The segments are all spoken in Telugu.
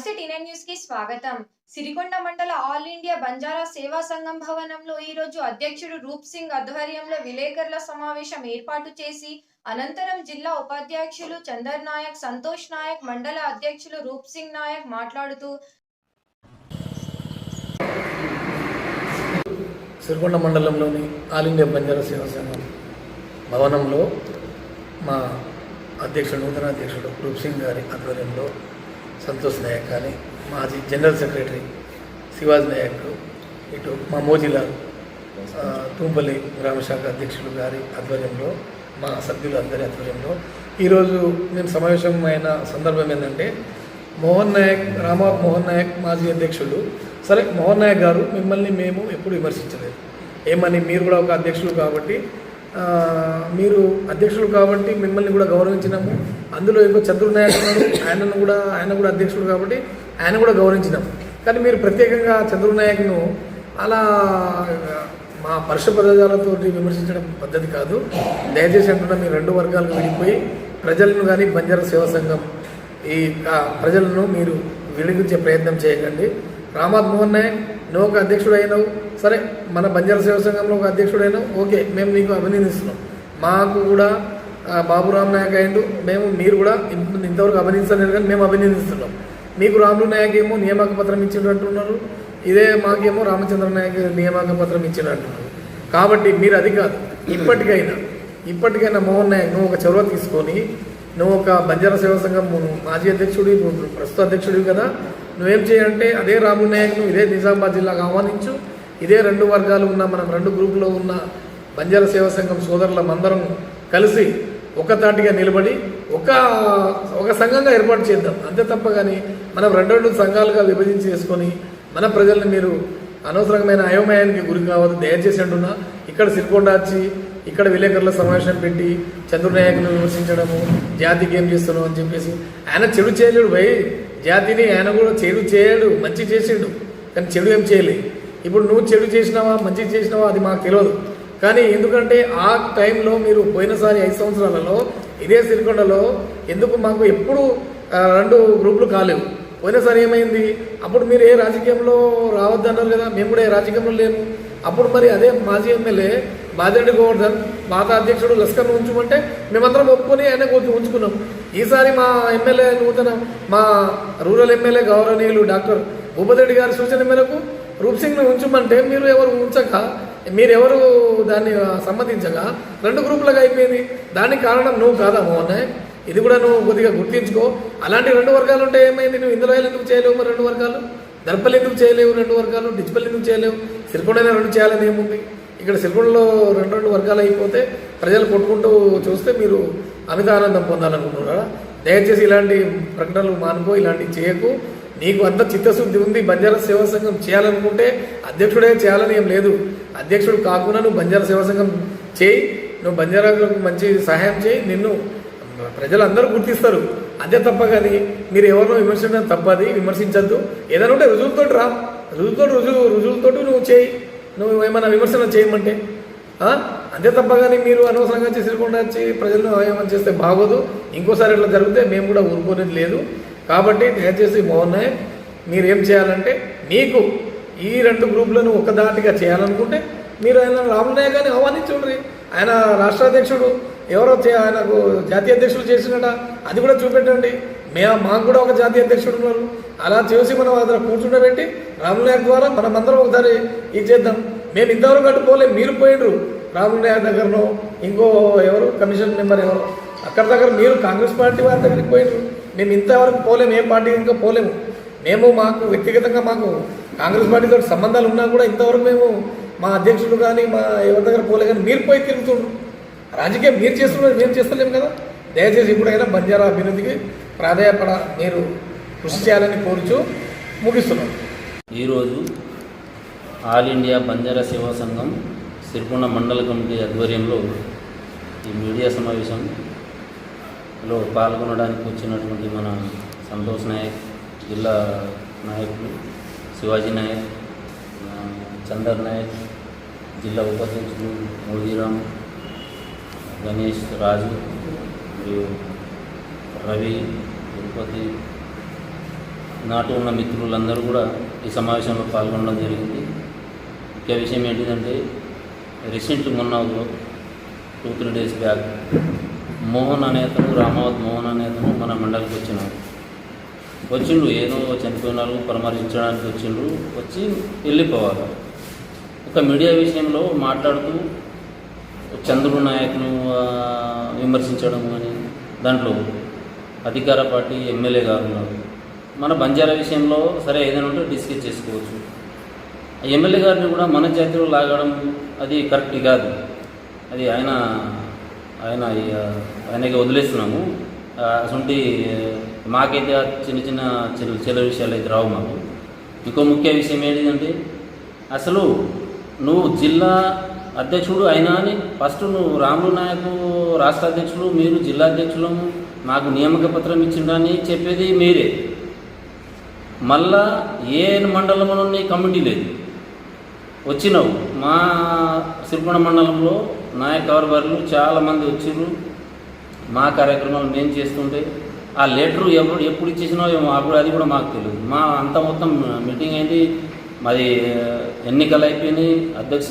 నమస్తే టీనైన్ న్యూస్కి స్వాగతం. సిరికొండ మండల ఆల్ ఇండియా బంజారా సేవా సంఘం భవనంలో ఈ రోజు అధ్యక్షుడు రూప్ సింగ్ ఆధ్వర్యంలో విలేకరుల సమావేశం ఏర్పాటు చేసి అనంతరం జిల్లా ఉపాధ్యక్షులు చందర్ నాయక్ సంతోష్ నాయక్ మండల అధ్యక్షులు రూప్ సింగ్ నాయక్ మాట్లాడుతూ సిరికొండ మండలంలోని ఆల్ ఇండియా బంజారా సేవా సంఘం భవనంలో మా అధ్యక్షుడు నూతన అధ్యక్షుడు రూప్ సింగ్ గారి ఆధ్వర్యంలో సంతోష్ నాయక్ కానీ మాజీ జనరల్ సెక్రటరీ శివాజీ నాయక్ ఇటు మా మోజీలాల్ తుంపల్లి గ్రామశాఖ అధ్యక్షులు గారి ఆధ్వర్యంలో మా సభ్యులు అందరి ఆధ్వర్యంలో. ఈరోజు నేను సమావేశమైన సందర్భం ఏంటంటే మోహన్ నాయక్ రామా మోహన్ నాయక్ మాజీ అధ్యక్షులు సరే మోహన్ నాయక్ గారు మిమ్మల్ని మేము ఎప్పుడు విమర్శించలేదు. ఏమని మీరు కూడా ఒక అధ్యక్షులు కాబట్టి మీరు అధ్యక్షులు కాబట్టి మిమ్మల్ని కూడా గౌరవించినాము. అందులో ఇంకో చంద్రుడు ఉన్నాడు ఆయనను కూడా ఆయన కూడా అధ్యక్షుడు కాబట్టి ఆయన కూడా గౌరవించినాం. కానీ మీరు ప్రత్యేకంగా చంద్రునాయక్ను అలా మా పరుష పదజాలతో విమర్శించడం పద్ధతి కాదు. దయచేసి అంటున్నా మీరు రెండు వర్గాలకు విడిపోయి ప్రజలను కానీ బంజారా సేవా సంఘం ఈ ప్రజలను మీరు విడిగించే ప్రయత్నం చేయకండి రామాత్ మోహన్ నాయక్ నువ్వు ఒక అధ్యక్షుడు అయినావు సరే మన బంజారా సేవ సంఘంలో ఒక అధ్యక్షుడు అయినావు ఓకే మేము నీకు అభినందిస్తున్నాం. మాకు కూడా బాబురామ్ నాయక్ అయిండు. మేము మీరు కూడా ఇంత- ఇంతవరకు అభినందించలేదు కానీ మేము అభినందిస్తున్నాం. మీకు రాములు నాయక్ ఏమో నియామక పత్రం ఇచ్చిండు అంటున్నారు. ఇదే మాకేమో రామచంద్ర నాయక్ నియామక పత్రం ఇచ్చిండు అంటున్నారు. కాబట్టి మీరు అది కాదు. ఇప్పటికైనా ఇప్పటికైనా మోహన్ నాయక్ నువ్వు ఒక చొరవ తీసుకొని నువ్వు ఒక బంజారా సేవా సంఘం మాజీ అధ్యక్షుడి ప్రస్తుత అధ్యక్షుడివి కదా నువ్వేం చేయంటే అదే రాములు నాయక్ను ఇదే నిజామాబాద్ జిల్లాకు ఆహ్వానించు. ఇదే రెండు వర్గాలు ఉన్న మనం రెండు గ్రూపులో ఉన్న బంజారా సేవా సంఘం సోదరులం అందరం కలిసి ఒకతాటిగా నిలబడి ఒక ఒక సంఘంగా ఏర్పాటు చేద్దాం. అంతే తప్ప కానీ మనం రెండు రెండు సంఘాలుగా విభజించి చేసుకొని మన ప్రజల్ని మీరు అనవసరమైన అయోమయానికి గురి కావద్దు. దయచేసి అంటున్నా ఇక్కడ సిరికొండ వచ్చి ఇక్కడ విలేకరుల సమావేశం పెట్టి చంద్రనాయకులను విమర్శించడము జాతికి ఏం చేస్తున్నావు అని చెప్పేసి ఆయన చెడు చేయలేడు భయ్. జాతిని ఆయన కూడా చెడు చేయడు మంచి చేసిండు. కానీ చెడు ఏం చేయలేదు ఇప్పుడు నువ్వు చెడు చేసినావా మంచి చేసినావా అది మాకు తెలియదు కానీ ఎందుకంటే ఆ టైంలో మీరు పోయినసారి ఐదు సంవత్సరాలలో ఇదే సిరికొండలో ఎందుకు మాకు ఎప్పుడు రెండు గ్రూపులు కాలేవు. పోయినసారి ఏమైంది? అప్పుడు మీరు ఏ రాజకీయంలో రావద్దన్నారు కదా మేము కూడా ఏ రాజకీయంలో లేము. అప్పుడు మరి అదే మాజీ ఎమ్మెల్యే మాదిరెడ్డి గోవర్ధన్ మాతా అధ్యక్షుడు లస్కర్ను ఉంచుమంటే మేమందరం ఒప్పుకొని ఆయన కొద్దిగా ఉంచుకున్నాం. ఈసారి మా ఎమ్మెల్యే నూతన మా రూరల్ ఎమ్మెల్యే గౌరవనీయులు డాక్టర్ భూపతిరెడ్డి గారి సూచన మేరకు రూప్ సింగ్ను ఉంచమంటే మీరు ఎవరు ఉంచక మీరెవరు దాన్ని సమ్మతించగా రెండు గ్రూపులుగా అయిపోయింది. దానికి కారణం నువ్వు కాదా మోహన్? ఇది కూడా నువ్వు కొద్దిగా గుర్తించుకో. అలాంటి రెండు వర్గాలు ఉంటే ఏమైంది? నువ్వు ఇందులో ఎందుకు చేయలేవు మరి రెండు వర్గాలు? దర్పలు ఎందుకు చేయలేవు రెండు వర్గాలు? డిజిపల్ ఎందుకు చేయలేవు? సిరికొండనే రెండు చేయాలని ఏముంది? ఇక్కడ సిరికొండలో రెండు రెండు వర్గాలు అయిపోతే ప్రజలు కొట్టుకుంటూ చూస్తే మీరు అమిత ఆనందం పొందాలనుకుంటున్నారా దయచేసి ఇలాంటి ప్రకటనలు మానుకో ఇలాంటివి చేయకు. నీకు అంత చిత్తశుద్ధి ఉంది బంజారా సేవా సంఘం చేయాలనుకుంటే అధ్యక్షుడే చేయాలని ఏం లేదు. అధ్యక్షుడు కాకుండా నువ్వు బంజారా సేవా సంఘం చేయి నువ్వు బంజారాలకు మంచి సహాయం చేయి నిన్ను ప్రజలందరూ గుర్తిస్తారు. అదే తప్ప కానీ మీరు ఎవరినో విమర్శించడం తప్పది విమర్శించద్దు. ఏదైనా ఉంటే రుజువులతో రా. రుజువుతో రుజువు రుజువులతో నువ్వు చేయి. నువ్వు ఏమైనా విమర్శన చేయమంటే అంతే తప్ప కానీ మీరు అనవసరంగా చేసిరకుండా వచ్చి ప్రజలను ఏమైనా చేస్తే బాగోదు. ఇంకోసారి ఇట్లా జరిగితే మేము కూడా ఊరుకునేది లేదు. కాబట్టి దయచేసి మోహన్ నాయక్ మీరు ఏం చేయాలంటే మీకు ఈ రెండు గ్రూపులను ఒకదాటిగా చేయాలనుకుంటే మీరు ఆయన రాములు నాయక్ గారిని ఆహ్వానించుండ్రి ఆయన రాష్ట్ర అధ్యక్షుడు ఎవరో చే- ఆయనకు జాతీయ అధ్యక్షుడు చేసినట అది కూడా చూపెట్టండి. మేము మాకు కూడా ఒక జాతీయ అధ్యక్షుడు ఉన్నారు. అలా చేసి మనం అక్కడ కూర్చుండబెట్టి రాములు నాయక్ ద్వారా మనం అందరం ఒకసారి ఇది చేద్దాం. మేము ఇంతవరకు అటు పోలేం మీరు పోయిండ్రు. రాములు నాయక్ దగ్గరనో ఇంకో ఎవరు కమిషన్ మెంబర్ ఎవరు అక్కడ దగ్గర మీరు కాంగ్రెస్ పార్టీ వారి దగ్గరికి పోయిండ్రు. మేము ఇంతవరకు పోలేము ఏ పార్టీ ఇంకా పోలేము. మేము మాకు వ్యక్తిగతంగా మాకు కాంగ్రెస్ పార్టీతో సంబంధాలు ఉన్నా కూడా ఇంతవరకు మేము మా అధ్యక్షుడు కానీ మా ఎవరి దగ్గర పోలే కానీ మీరు పోయి తిరుగుతుండ్రు. రాజకీయం మీరు చేస్తున్నారు మేము చేస్తలేము కదా. దయచేసి ఇప్పుడైనా బంజారా అభివృద్ధికి ప్రాధాయపడ మీరు కృషి చేయాలని కోరుచూ ముగిస్తున్నాం. ఈరోజు ఆల్ ఇండియా బంజారా సేవా సంఘం సిరికొండ మండల కమిటీ ఆధ్వర్యంలో ఈ మీడియా సమావేశంలో పాల్గొనడానికి వచ్చినటువంటి మన సంతోష్ నాయక్ జిల్లా నాయకులు శివాజీ నాయక్ చందర్ నాయక్ జిల్లా ఉపాధ్యక్షులు మోదీరామ్ గణేష్ రాజు మరియు రవి తిరుపతి నాటు ఉన్న మిత్రులందరూ కూడా ఈ సమావేశంలో పాల్గొనడం జరిగింది. ముఖ్య విషయం ఏంటిదంటే రీసెంట్ మొన్న two three days back Mohan అనే అతను రామావత్ మోహన్ అనే అతను మన మండలికి వచ్చినాడు వచ్చిండు ఏదో చనిపోయిన వాళ్ళు పరామర్శించడానికి వచ్చిండ్రు వచ్చి వెళ్ళిపోవాలి. ఒక మీడియా విషయంలో మాట్లాడుతూ చంద్రుడు నాయకులు విమర్శించడం కానీ దాంట్లో అధికార పార్టీ ఎమ్మెల్యే గారు ఉన్నారు. మన బంజారా విషయంలో సరే ఏదైనా ఉంటే డిస్కస్ చేసుకోవచ్చు. ఆ ఎమ్మెల్యే గారిని కూడా మన జాతిలో లాగడం అది కరెక్ట్ కాదు. అది ఆయన ఆయన ఆయనకి వదిలేస్తున్నాము. అటువంటి మాకైతే చిన్న చిన్న చిన్న చిన్న విషయాలు అయితే రావు మాకు. ఇంకో ముఖ్య విషయం ఏంటిదంటే అసలు నువ్వు జిల్లా అధ్యక్షుడు అయినా అని ఫస్ట్ నువ్వు రాములు నాయకు రాష్ట్ర అధ్యక్షులు మీరు జిల్లా అధ్యక్షులము మాకు నియామక పత్రం ఇచ్చిండని చెప్పేది మీరే. మళ్ళా ఏ మండలంలో కమిటీ లేదు. వచ్చినావు. మా సిరికొండ మండలంలో నాయక కవర్బర్లు చాలామంది వచ్చిర్రు. మా కార్యక్రమాలు మేము చేస్తుంటే ఆ లెటర్ ఎప్పుడు ఎప్పుడు ఇచ్చేసినావు ఏమో అప్పుడు అది కూడా మాకు తెలియదు. మా అంత మొత్తం మీటింగ్ అయింది. మాది ఎన్నికలు అయిపోయినాయి. అధ్యక్ష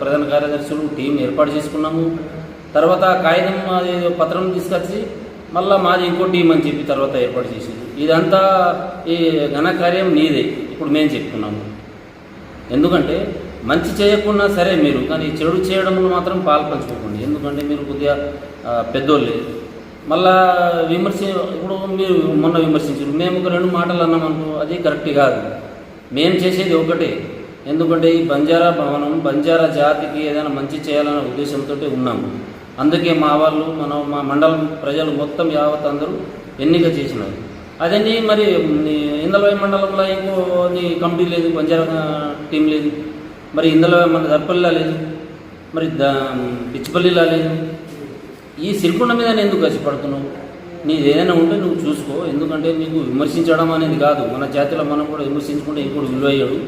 ప్రధాన కార్యదర్శులు టీం ఏర్పాటు చేసుకున్నాము. తర్వాత కాగితం అది పత్రం తీసుకొచ్చి మళ్ళీ మాది ఇంకో టీం అని చెప్పి తర్వాత ఏర్పాటు చేసి ఇదంతా ఈ ఘనకార్యం నీదే. ఇప్పుడు మేము చెప్తున్నాము. ఎందుకంటే మంచి చేయకున్నా సరే మీరు కానీ చెడు చేయడంలో మాత్రం పాల్పంచుకోకండి. ఎందుకంటే మీరు కొద్దిగా పెద్దోళ్ళే. మళ్ళా విమర్శ ఇప్పుడు మీరు మొన్న విమర్శించారు. మేము ఒక రెండు మాటలు అన్నామనుకో అది కరెక్ట్ కాదు. మేము చేసేది ఒకటే. ఎందుకంటే ఈ బంజారా భవనం బంజారా జాతికి ఏదైనా మంచి చేయాలనే ఉద్దేశంతో ఉన్నాము అందుకే మా వాళ్ళు మన మా మండలం ప్రజలు మొత్తం యావత్ అందరూ ఎన్నిక చేసినారు. అదే నీ మరి నీ మండలంలో ఇంకో నీ కమిటీ లేదు బంజారా టీం లేదు. మరి ఇందులో మన దర్పల్లిలా లేదు. మరి దా పిచ్చిపల్లిలా లేదు. ఈ సిరికొండ మీద నేను ఎందుకు కసిపడుతున్నావు? నీది ఏదైనా ఉంటే నువ్వు చూసుకో. ఎందుకంటే నీకు విమర్శించడం అనేది కాదు. మన జాతిలో మనం కూడా విమర్శించుకుంటే ఇప్పుడు విలువయ్యాడు.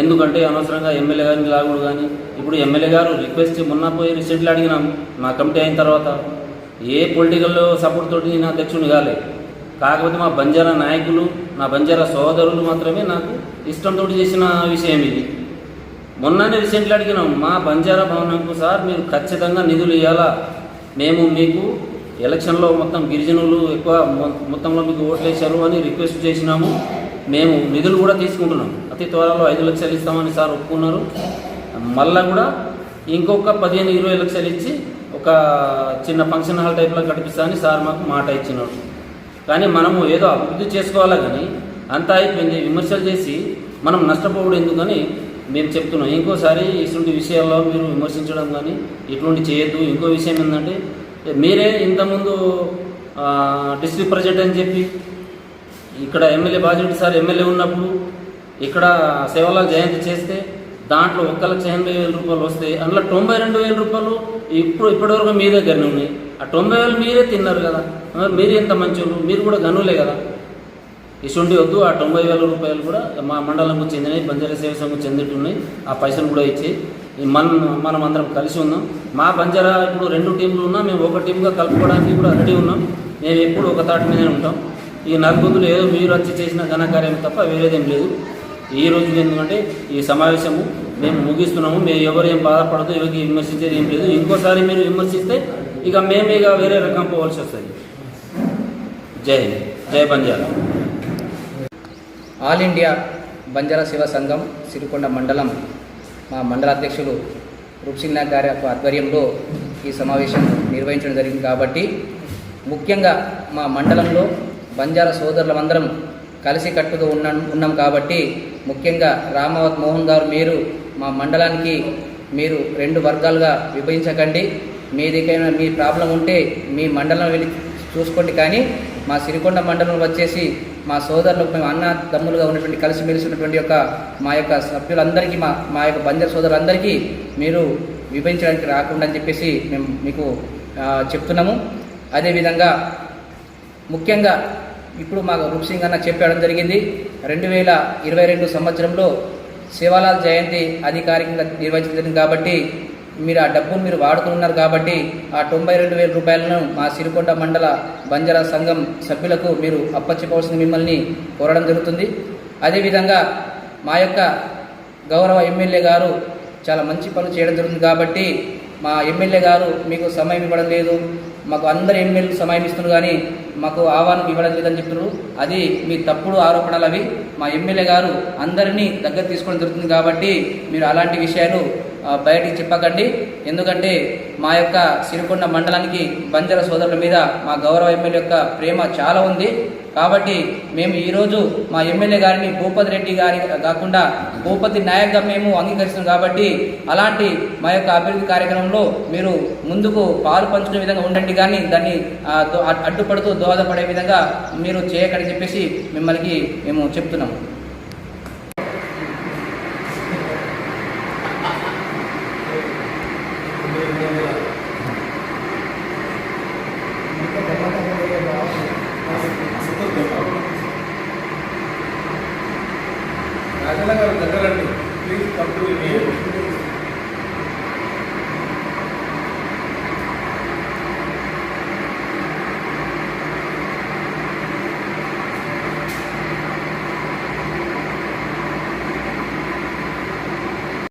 ఎందుకంటే అనవసరంగా ఎమ్మెల్యే గారిని లాగుడు కానీ ఇప్పుడు ఎమ్మెల్యే గారు రిక్వెస్ట్ మొన్న పోయి రీసెంట్లీ అడిగినాం మా కమిటీ అయిన తర్వాత ఏ పొలిటికల్ సపోర్ట్ తోటి నేను అధ్యక్షుని కాలేదు కాకపోతే మా బంజారా నాయకులు నా బంజారా సోదరులు మాత్రమే నాకు ఇష్టంతో చేసిన విషయం ఇది. మొన్ననే రీసెంట్లీ అడిగినాం మా బంజారా భవనంకు సార్ మీరు ఖచ్చితంగా నిధులు ఇవ్వాలా మేము మీకు ఎలక్షన్లో మొత్తం గిరిజనులు ఎక్కువ మొత్తంలో మీకు ఓట్లేశారు అని రిక్వెస్ట్ చేసినాము. మేము నిధులు కూడా తీసుకుంటున్నాం. అతి త్వరలో ఐదు లక్షలు ఇస్తామని సార్ ఒప్పుకున్నారు. మళ్ళా కూడా ఇంకొక పదిహేను ఇరవై లక్షలు ఇచ్చి ఒక చిన్న ఫంక్షన్ హాల్ టైప్లో కట్టిస్తామని సార్ మాకు మాట ఇచ్చినాడు కానీ మనము ఏదో అభివృద్ధి చేసుకోవాలా కానీ అంతా అయిపోయింది విమర్శలు చేసి మనం నష్టపోవడం ఎందుకని మేము చెప్తున్నాం. ఇంకోసారి ఇటువంటి విషయాల్లో మీరు విమర్శించడం కానీ ఇటువంటి చేయొద్దు. ఇంకో విషయం ఏంటంటే మీరే ఇంతకుముందు డిస్ట్రిక్ట్ ప్రెసిడెంట్ అని చెప్పి ఇక్కడ ఎమ్మెల్యే బాధ్యత సార్ ఎమ్మెల్యే ఉన్నప్పుడు ఇక్కడ సేవలాల్ జయంతి చేస్తే దాంట్లో ఒక్క లక్ష ఎనభై వేల రూపాయలు వస్తాయి అందులో తొంభై రెండు వేల రూపాయలు ఇప్పుడు ఇప్పటివరకు మీ దగ్గరనే ఉన్నాయి. ఆ తొంభై వేలు మీరే తిన్నారు కదా. మీరు ఎంత మంచోళ్ళు? మీరు కూడా గనులే కదా. ఇటువంటి వద్దు ఆ తొంభై వేల రూపాయలు కూడా మా మండలంకు చెందినవి బంజారా సేవ సంఘం చెందినట్టున్నాయి ఆ పైసలు కూడా ఇచ్చి మనం మనం అందరం కలిసి ఉన్నాం. మా బంజారా ఇప్పుడు రెండు టీంలు ఉన్నా మేము ఒక టీంగా కలుపుకోవడానికి కూడా రెడీ ఉన్నాం. మేము ఎప్పుడు ఒక తాటి మీదనే ఉంటాం. ఈ నలుగురు ఏదో మీరు వచ్చి చేసిన ఘనకార్యం తప్ప వేరేదేం లేదు. ఈ రోజు ఎందుకంటే ఈ సమావేశము మేము ముగిస్తున్నాము. మేము ఎవరు ఏం బాధపడదు ఎవరికి విమర్శించేది ఏం లేదు. ఇంకోసారి మీరు విమర్శిస్తే ఇక మేము ఇక వేరే రకం పోవాల్సి వస్తుంది. జై జై బంజారా. ఆల్ ఇండియా బంజారా శివ సంఘం సిరికొండ మండలం మా మండలాధ్యక్షులు అధ్యక్షులు నాయక్ గారి యొక్క ఆధ్వర్యంలో ఈ సమావేశం నిర్వహించడం జరిగింది కాబట్టి ముఖ్యంగా మా మండలంలో బంజారా సోదరులమందరం కలిసి కట్టుగా ఉన్న ఉన్నాం కాబట్టి ముఖ్యంగా రామావత్ మోహన్ గారు మీరు మా మండలానికి మీరు రెండు వర్గాలుగా విభజించకండి. మీదికైనా మీ ప్రాబ్లం ఉంటే మీ మండలం వెళ్ళి చూసుకోండి కానీ మా సిరికొండ మండలం వచ్చేసి మా సోదరులు మేము అన్న తమ్ములుగా ఉన్నటువంటి కలిసిమెలిసి ఉన్నటువంటి యొక్క మా యొక్క సభ్యులందరికీ మా మా యొక్క బంజర్ సోదరులందరికీ మీరు విభజించడానికి రాకుండా అని చెప్పేసి మేము మీకు చెప్తున్నాము. అదేవిధంగా ముఖ్యంగా ఇప్పుడు మా రూప్సింగ్ అన్న చెప్పడం జరిగింది. రెండు వేల ఇరవై రెండు సంవత్సరంలో శివలాల్ జయంతి అధికారికంగా నిర్వహించడం కాబట్టి మీరు ఆ డబ్బును మీరు వాడుకున్నారు కాబట్టి ఆ తొంభై రెండు వేల రూపాయలను మా సిరికొండ మండల బంజారా సంఘం సభ్యులకు మీరు అప్పచెప్పవలసింది మిమ్మల్ని కోరడం జరుగుతుంది. అదేవిధంగా మా యొక్క గౌరవ ఎమ్మెల్యే గారు చాలా మంచి పనులు చేయడం జరుగుతుంది కాబట్టి మా ఎమ్మెల్యే గారు మీకు సమయం ఇవ్వడం లేదు. మాకు అందరు ఎమ్మెల్యే సమయం ఇస్తున్నారు కానీ మాకు ఆహ్వానం ఇవ్వడం లేదని చెప్తున్నారు. అది మీ తప్పుడు ఆరోపణలు అవి. మా ఎమ్మెల్యే గారు అందరినీ దగ్గర తీసుకోవడం జరుగుతుంది కాబట్టి మీరు అలాంటి విషయాలు బయటికి చెప్పకండి. ఎందుకంటే మా యొక్క సిరికొండ మండలానికి బంజర సోదరుల మీద మా గౌరవ ఎమ్మెల్యే యొక్క ప్రేమ చాలా ఉంది. కాబట్టి మేము ఈరోజు మా ఎమ్మెల్యే గారిని భూపతి రెడ్డి గారి కాకుండా భూపతి నాయక్గా మేము అంగీకరిస్తున్నాం. కాబట్టి అలాంటి మా యొక్క అభివృద్ధి కార్యక్రమంలో మీరు ముందుకు పాలు పంచుకునే విధంగా ఉండండి. కానీ దాన్ని దో- అడ్డుపడుతూ దోహదపడే విధంగా మీరు చేయకని చెప్పేసి మిమ్మల్ని మేము చెప్తున్నాము రాజన్న గారు దగ్గరండి